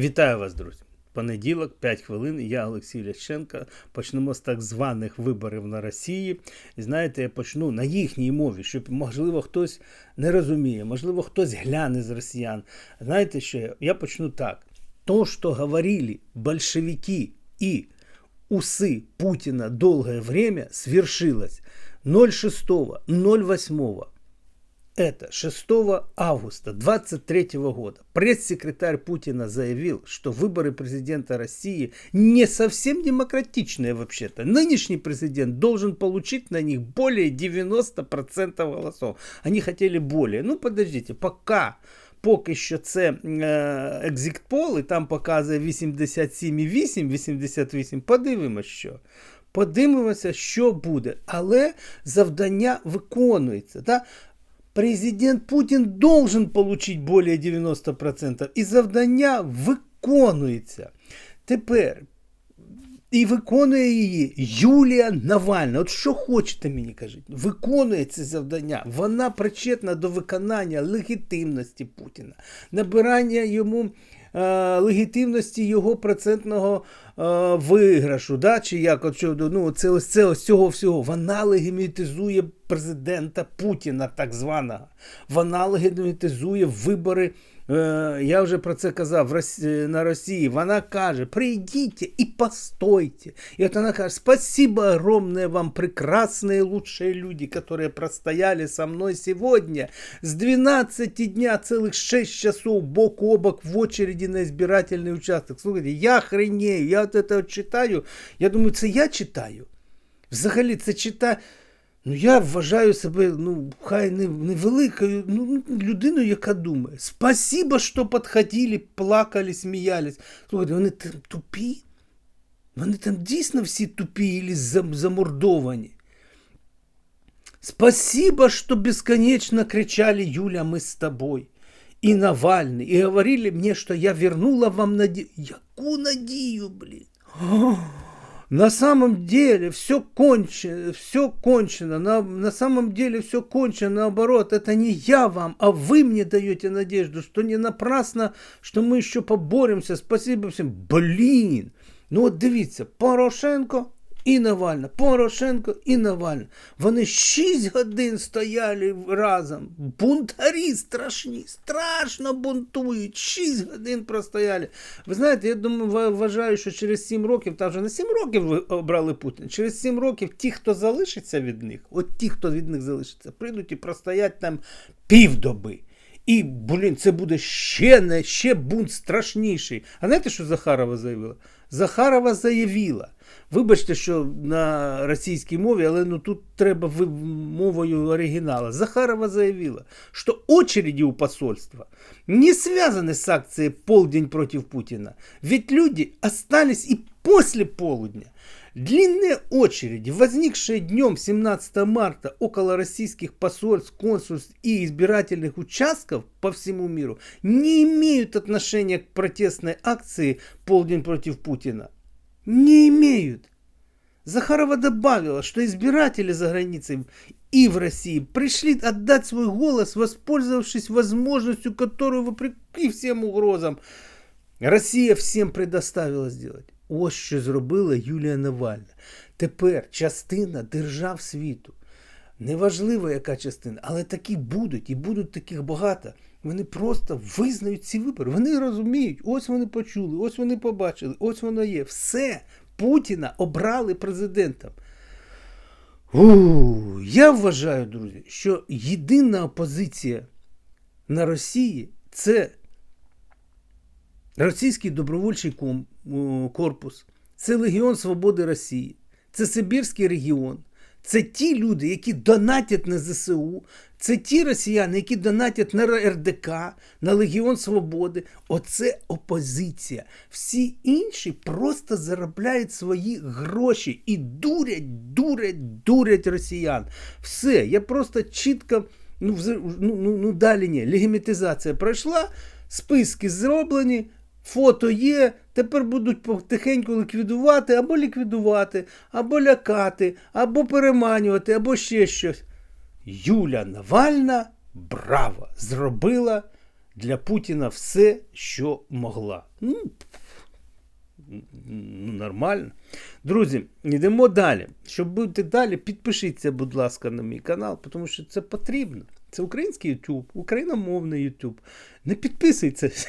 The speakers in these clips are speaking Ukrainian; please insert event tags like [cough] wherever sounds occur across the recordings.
Вітаю вас, друзі! Понеділок, 5 хвилин. Я Олексій Лященко. Почнемо з так званих виборів на Росії. І знаєте, я почну на їхній мові, щоб можливо хтось не розуміє, можливо, хтось гляне з росіян. Знаєте що? я? Почну так. То, що говорили большевики і усы Путина долгое время, свершилось 06, 08 это 6 августа 23 года пресс-секретарь Путина заявил, что выборы президента России не совсем демократичные вообще-то. Нынешний президент должен получить на них более 90% голосов. Они хотели более. Ну, подождите, пока Поки що це екзитпол, і там показує 87,8, 88. Подивимося, що. Подивимося, що буде. Але завдання виконується. Да? Президент Путін должен получить более 90%. І завдання виконується. Тепер. І виконує її Юлія Навальна. От що хочете мені кажіть, виконує це завдання. Вона причетна до виконання легітимності Путіна, набирання йому легітимності його процентного е, виграшу. Да? Чи як от, ну, це ось це ось цього всього. Вона легітимізує президента Путіна, так званого. Вона легітимізує вибори. Е, я вже про це казав на Росії. Вона каже: прийдіть і постойте. І от вона каже: спасибо огромное вам, прекрасные лучшие люди, которые простояли со мной сегодня с 12 дня целых 6 часов бок о бок в очереди на избирательный участок. Слухайте, я охренею, я от это читаю. Я думаю, це я читаю. Взагалі, це читаю. Ну, я вважаю себе, ну, хай не невеликою ну, людиною, яка думає. Спасибо, що підходили, плакали, сміялись. Слухайте, вони там тупі. Вони там дійсно всі тупі і замордовані. Спасибо, что бесконечно кричали Юля, мы с тобой. И Навальный. И говорили мне, что я вернула вам надію. Яку надію, блін? На самом деле все кончено, все кончено, на, на самом деле все кончено, наоборот, это не я вам, а вы мне даете надежду, что не напрасно, что мы еще поборемся, спасибо всем. Блин, ну вот дивіться, Порошенко і Навальна, Порошенко і Навальна. Вони 6 годин стояли разом. Бунтарі страшні, страшно бунтують. 6 годин простояли. Ви знаєте, я думаю, вважаю, що через 7 років, та вже на 7 років ви обрали Путін. Через 7 років ті, хто залишиться від них, от ті, хто від них залишиться, прийдуть і простоять там півдоби. І, блін, це буде ще не ще бунт страшніший. А знаєте, що Захарова заявила? Захарова заявила. Вибачте, що на російській мові, але ну тут треба мовою оригінала. Захарова заявила, що очереди у посольства не связаны с акцией «Полдень против Путина». Ведь люди остались и после полудня. Длинные очереди, возникшие днем 17 марта около российских посольств, консульств и избирательных участков по всему миру, не имеют отношения к протестной акции «Полдень против Путина». Не имеют. Захарова добавила, что избиратели за границей и в России пришли отдать свой голос, воспользовавшись возможностью, которую, вопреки всем угрозам, Росія всім предоставила сделать. Ось що зробила Юлія Навальна. Тепер частина держав світу. Неважливо, яка частина, але такі будуть, і будуть таких багато. Вони просто визнають ці вибори. Вони розуміють, ось вони почули, ось вони побачили, ось воно є. Все, Путіна обрали президентом. У, я вважаю, друзі, що єдина опозиція на Росії це Російський добровольчий корпус, це Легіон Свободи Росії, це Сибірський регіон. Це ті люди, які донатять на ЗСУ, це ті росіяни, які донатять на РДК, на Легіон Свободи. Оце опозиція. Всі інші просто заробляють свої гроші і дурять, дурять, дурять росіян. Все, я просто чітко, ну, ну, ну, ну далі ні. Легімітизація пройшла, списки зроблені. Фото є, тепер будуть потихеньку ліквідувати, або ліквідувати, або лякати, або переманювати, або ще щось. Юля Навальна браво! Зробила для Путіна все, що могла. Ну, ну, нормально. Друзі, йдемо далі. Щоб бути далі, підпишіться, будь ласка, на мій канал, тому що це потрібно. Це український YouTube, україномовний YouTube. Не підписуйтесь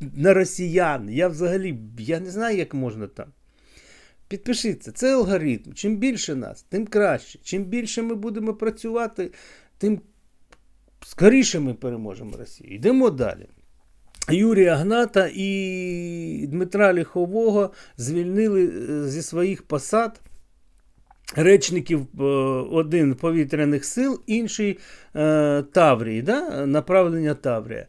на росіян. Я взагалі я не знаю, як можна там. Підпишіться, це алгоритм. Чим більше нас, тим краще. Чим більше ми будемо працювати, тим скоріше ми переможемо Росію. Йдемо далі. Юрія Гната і Дмитра Ліхового звільнили е, зі своїх посад. Речників е, один повітряних сил, інший е, Таврії, да? направлення Таврія.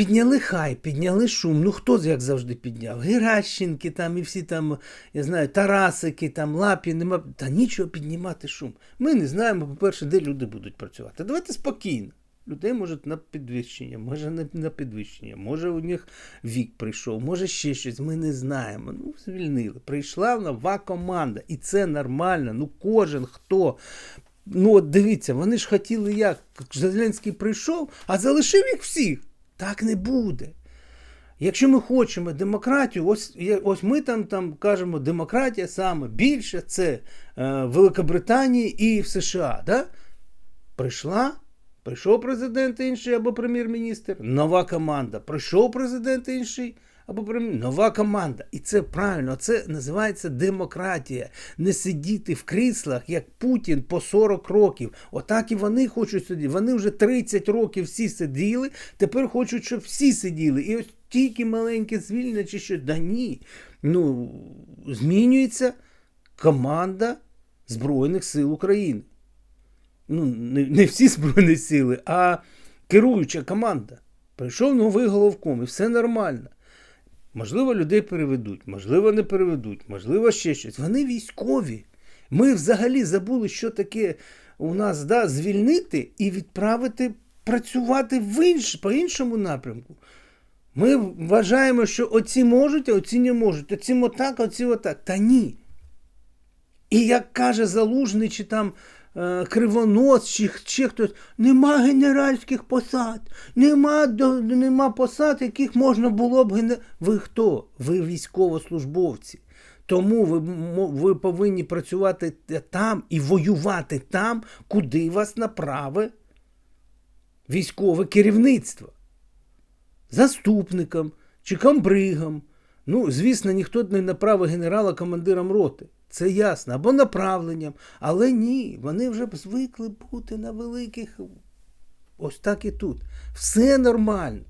Підняли хай, підняли шум. Ну хто як завжди підняв? Геращенки там і всі там, я знаю, Тарасики, там, Лапі, нема. Та нічого піднімати шум. Ми не знаємо, по-перше, де люди будуть працювати. Давайте спокійно. Людей може на підвищення, може не на підвищення, може у них вік прийшов, може ще щось. Ми не знаємо. Ну, звільнили. Прийшла нова команда, і це нормально. Ну, кожен хто. Ну, от дивіться, вони ж хотіли як. Зеленський прийшов, а залишив їх всіх. Так не буде. Якщо ми хочемо демократію, ось ось ми там там кажемо, демократія саме більше це е, Великобританії і в США. Да? Прийшла, прийшов президент інший або прем'єр-міністр, нова команда. Прийшов президент інший або прем'єр нова команда. І це правильно, це називається демократія. Не сидіти в кріслах, як Путін по 40 років. Отак і вони хочуть сидіти. Вони вже 30 років всі сиділи, тепер хочуть, щоб всі сиділи. І ось тільки маленьке звільнення чи що. Да ні. Ну, змінюється команда Збройних сил України. Ну, не, не всі Збройні сили, а керуюча команда. Прийшов новий головком, і все нормально. Можливо, людей переведуть, можливо, не переведуть, можливо, ще щось. Вони військові. Ми взагалі забули, що таке у нас да, звільнити і відправити працювати в інш, по іншому напрямку. Ми вважаємо, що оці можуть, а оці не можуть. Оці отак, оці отак. Та ні. І як каже Залужний, чи там Кривонос, чи, чи хтось, нема генеральських посад, нема нема посад, яких можна було б генер... Ви хто? Ви військовослужбовці. Тому ви ви повинні працювати там і воювати там, куди вас направить військове керівництво. Заступником чи комбригом. Ну, звісно, ніхто не направив генерала командиром роти. Це ясно, або направленням. Але ні, вони вже б звикли бути на великих. Ось так і тут. Все нормально.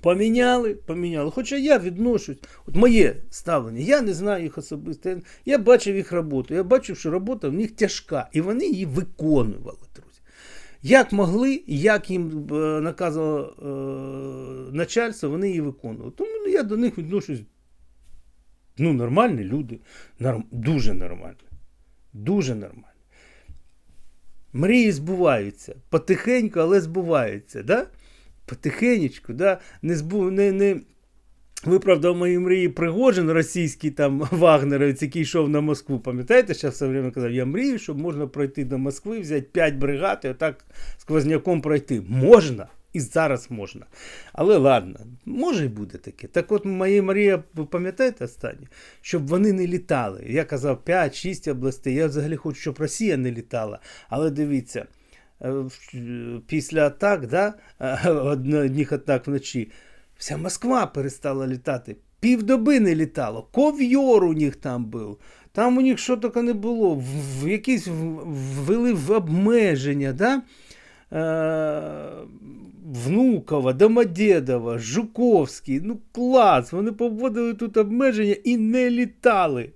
Поміняли, поміняли. Хоча я відношусь, от моє ставлення, я не знаю їх особисто. Я бачив їх роботу. Я бачив, що робота в них тяжка, і вони її виконували. Як могли, як їм е, наказувало е, начальство, вони її виконували. Тому я до них відношусь Ну, нормальні люди. Норм... Дуже нормальні. Дуже нормальні. Мрії збуваються. Потихеньку, але збуваються. Да? Потихенечку, да? не збу... не, не... Виправдав мої мрії Пригожин, російський там [laughs] вагнеровець, який йшов на Москву. Пам'ятаєте, що все время казав, я мрію, щоб можна пройти до Москви, взяти 5 бригад і отак сквозняком пройти. Можна. І зараз можна. Але ладно, може й буде таке. Так от моя Марія, ви пам'ятаєте останнє? Щоб вони не літали. Я казав 5-6 областей. Я взагалі хочу, щоб Росія не літала. Але дивіться, е, після атак, да, [laughs] одних атак вночі, вся Москва перестала літати. Півдоби не літало. Ков'йор у них там був. Там у них що таке не було. В, в якісь ввели в обмеження. да? Е, Внукова, Домодєдова, Жуковський, ну клас, вони поводили тут обмеження і не літали.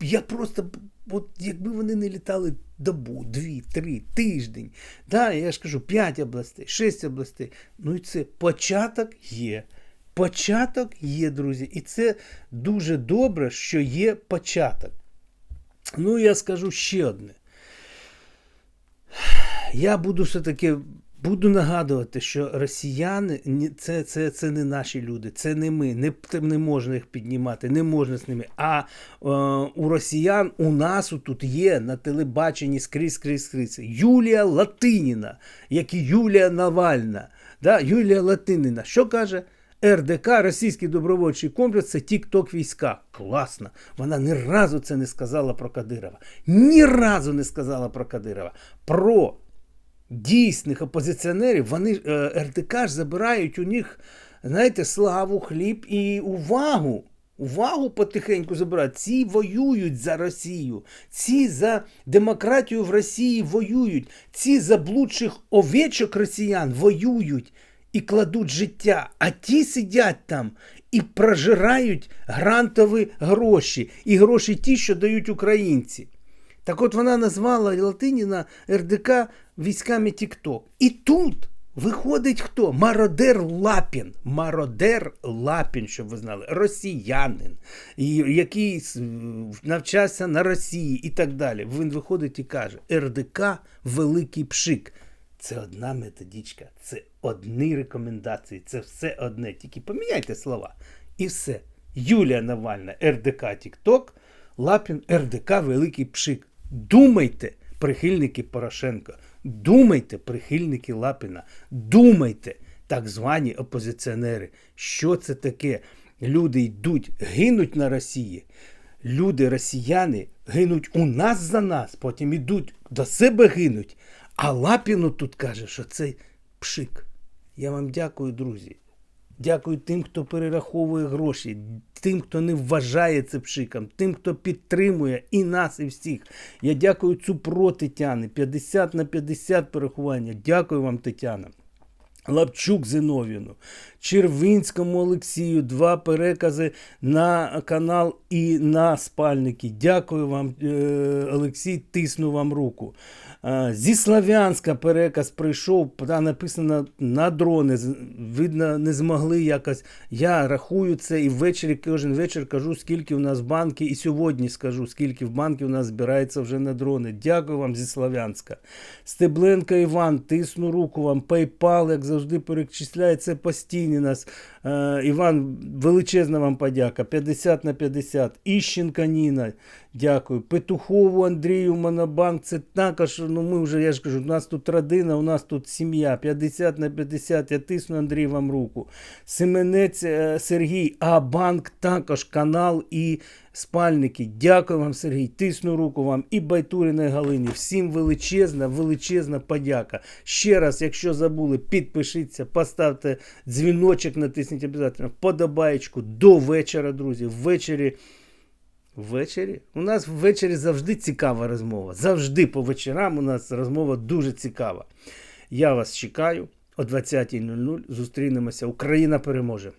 Я просто, от якби вони не літали добу, дві, три, тиждень, да, я ж кажу, п'ять областей, шість областей. Ну і це початок є. Початок є, друзі. І це дуже добре, що є початок. Ну, я скажу ще одне. Я буду все-таки Буду нагадувати, що росіяни це це, це не наші люди, це не ми. Не не можна їх піднімати, не можна з ними. А е, у росіян у нас тут є на телебаченні скрізь скрізь скрізь Юлія Латиніна, як і Юлія Навальна. Да? Юлія Латинина. Що каже? РДК, Російський добровольчий комплекс, це тік-ток війська. Класно. Вона ні разу це не сказала про Кадирова. Ні разу не сказала про Кадирова. Про дійсних опозиціонерів, вони е, РДК ж забирають у них, знаєте, славу, хліб і увагу. Увагу потихеньку забирають. Ці воюють за Росію, ці за демократію в Росії воюють, ці за блудших овечок росіян воюють і кладуть життя, а ті сидять там і прожирають грантові гроші, і гроші ті, що дають українці. Так от вона назвала Латиніна РДК військами Тікток. І тут виходить хто? Мародер Лапін. Мародер Лапін, щоб ви знали, росіянин, який навчався на Росії і так далі. Він виходить і каже: РДК Великий Пшик. Це одна методичка, це одні рекомендації, це все одне. Тільки поміняйте слова. І все. Юлія Навальна, РДК Тікток, Лапін, РДК Великий Пшик. Думайте, прихильники Порошенка. Думайте, прихильники Лапіна. Думайте, так звані опозиціонери. Що це таке? Люди йдуть, гинуть на Росії. Люди, росіяни, гинуть у нас за нас, потім ідуть до себе гинуть. А Лапіну тут каже, що це пшик. Я вам дякую, друзі. Дякую тим, хто перераховує гроші, тим, хто не вважає це пшиком, тим, хто підтримує і нас, і всіх. Я дякую Цупро Тетяни. 50 на 50 перерахування. Дякую вам, Тетяна. Лапчук Зиновіну, Червинському Олексію, два перекази на канал і на спальники. Дякую вам, е, Олексій, тисну вам руку. Е, Зі Славянська переказ прийшов, там написано на дрони. Видно, не змогли якось. Я рахую це і ввечері кожен вечір кажу, скільки у нас банки, і сьогодні скажу, скільки в банки у нас збирається вже на дрони. Дякую вам зі Славянська. Стебленко Іван, тисну руку вам. PayPal, як завжди, перечисляє це постійні нас. Е, Іван, величезна вам подяка. 50 на 50. Іщенка Ніна, дякую. Петухову Андрію Монобанк. Це також, ну ми вже, я ж кажу, у нас тут родина, у нас тут сім'я. 50 на 50. Я тисну Андрій вам руку. Семенець е, Сергій, а банк також канал і спальники. Дякую вам, Сергій. Тисну руку вам і Байтуріної Галині. Всім величезна, величезна подяка. Ще раз, якщо забули, підпишіться, поставте дзвіночок, натисніть обов'язково, подобаєчку до вечора, друзі. Ввечері. Ввечері? У нас ввечері завжди цікава розмова. Завжди по вечорам у нас розмова дуже цікава. Я вас чекаю о 20.00. Зустрінемося. Україна переможе!